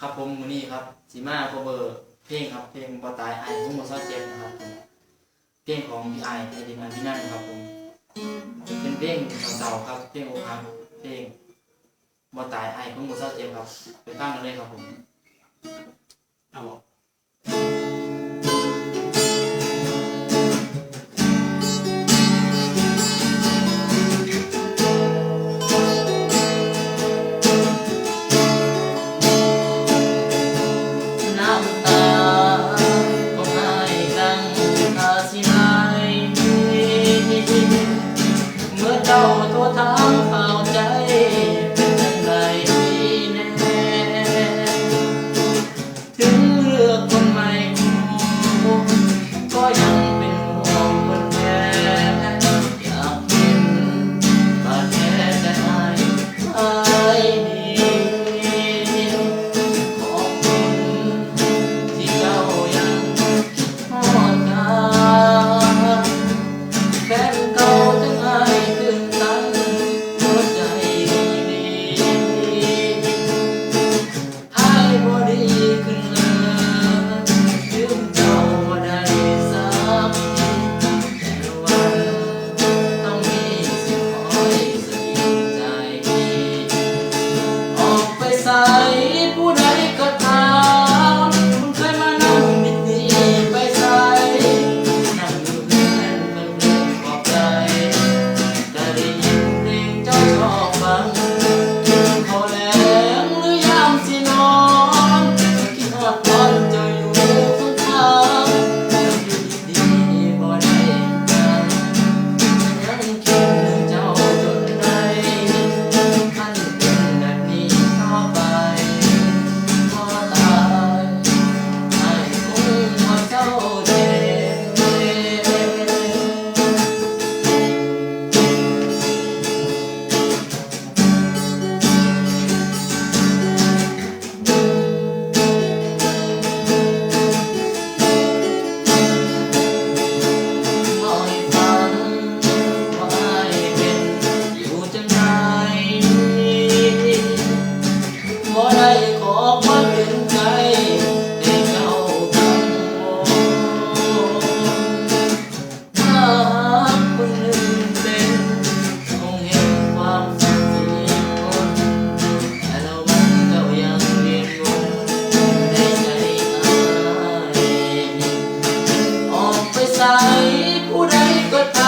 ครับผมมือนี้ครับสีมาโคเบอร์เพลงครับเพลงบอตายไอทุ่งมอซาเจ็บนะครับผมเพลงของพี่ไอไอดีมันพี่นั่นครับผมเป็นเพลงเก่าๆครับเพลงอกหักเพลงบอตายไอทุ่งมอซาเจ็บครับไปฟังกันเลยครับผมาสิไห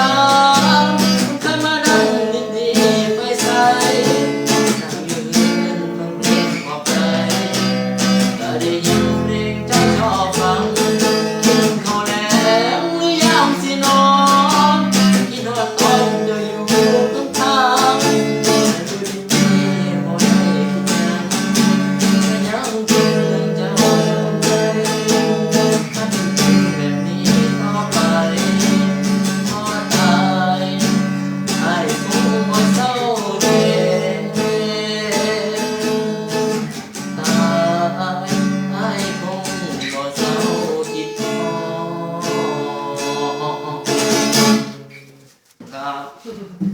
Senhor. Yeah.